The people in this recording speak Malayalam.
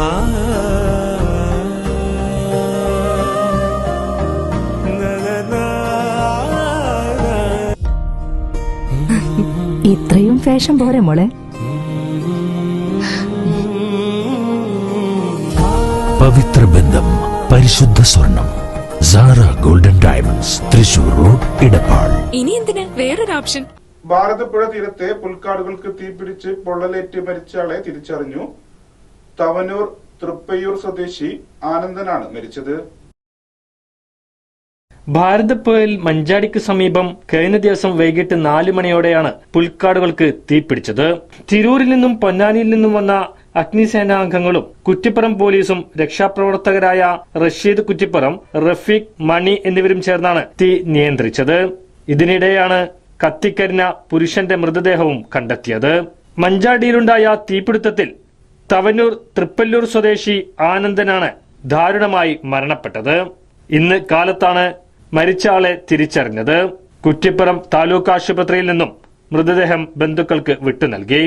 ഇത്രയും ഫാഷൻ പോരെ മോളെ. പവിത്ര ബന്ധം പരിശുദ്ധ സ്വർണം Sara golden diamonds Thrissur road Edappal ഇനി എന്തിന്? വേറൊരു ഓപ്ഷൻ. ഭാരതപ്പുഴ തീരത്തെ പുൽക്കാടുകൾക്ക് തീപിടിച്ച് പൊള്ളലേറ്റ് മരിച്ചയാളെ തിരിച്ചറിഞ്ഞു. തവനൂർ തൃപ്പയ്യൂർ സ്വദേശി ആനന്ദനാണ് മരിച്ചത്. ഭാരതപ്പുഴയിൽ മഞ്ചാടിക്ക് സമീപം കഴിഞ്ഞ ദിവസം വൈകിട്ട് നാല് മണിയോടെയാണ് പുൽക്കാടുകൾക്ക് തീപിടിച്ചത്. തിരൂരിൽ നിന്നും പൊന്നാനിയിൽ നിന്നും വന്ന അഗ്നിസേനാംഗങ്ങളും കുറ്റിപ്പുറം പോലീസും രക്ഷാപ്രവർത്തകരായ റഷീദ് കുറ്റിപ്പുറം റഫീഖ് മണി എന്നിവരും ചേർന്നാണ് തീ നിയന്ത്രിച്ചത്. ഇതിനിടെയാണ് കത്തിക്കരിഞ്ഞ പുരുഷന്റെ മൃതദേഹവും കണ്ടെത്തിയത്. മഞ്ചാടിയിലുണ്ടായ തീപിടുത്തത്തിൽ തവനൂർ തൃപ്പല്ലൂർ സ്വദേശി ആനന്ദനാണ് ദാരുണമായി മരണപ്പെട്ടത്. ഇന്ന് കാലത്താണ് മരിച്ച ആളെ തിരിച്ചറിഞ്ഞത്. കുറ്റിപ്പുറം താലൂക്ക് ആശുപത്രിയിൽ നിന്നും മൃതദേഹം ബന്ധുക്കൾക്ക് വിട്ടു നൽകി.